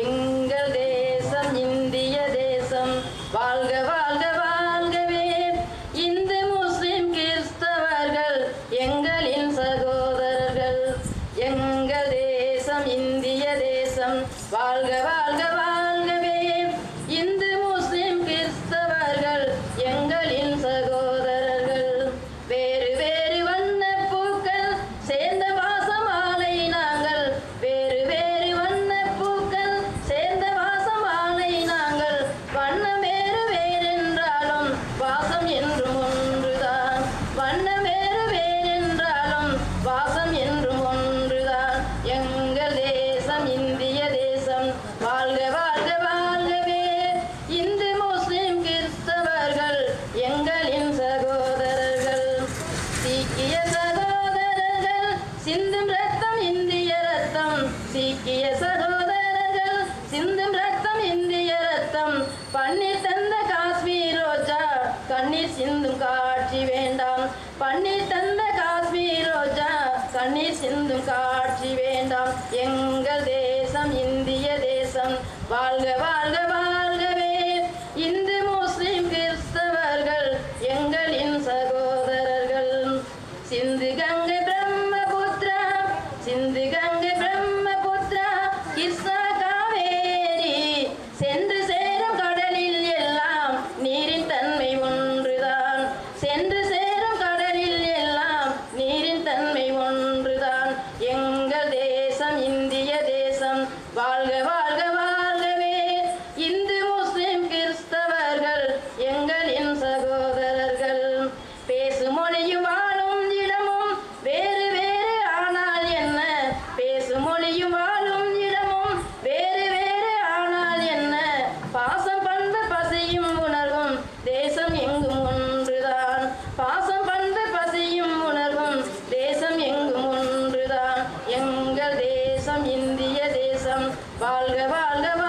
எங்கள் தேசம் இந்திய தேசம். வாழ்க வாழ்க வாழ்கவே. இந்து முஸ்லிம் கிறிஸ்தவர்கள் எங்களின் சகோதரர்கள். எங்கள் தேசம் இந்திய தேசம். வாழ்க வாழ்க வாழ் சிந்தும் ரத்தம் இந்திய ரத்தம். சீக்கிய சகோதரர்கள் சிந்தும் ரத்தம் இந்திய ரத்தம். பன்னீர் தந்த காஷ்மீர் ரோஜா கண்ணீர் சிந்தும் காட்சி வேண்டாம். பன்னீர் தந்த காஷ்மீர் ரோஜா கண்ணீர் சிந்தும் காட்சி வேண்டாம். எங்கள் தேசம் இந்திய தேசம். வாழ்க வாழ்க தன்மை ஒன்றுதான். சென்று சேரும் கடலில் எல்லாம் நீரின் தன்மை ஒன்றுதான். எங்கள் தேசம் இந்திய தேசம் வாழ்க Balgı balgı balgı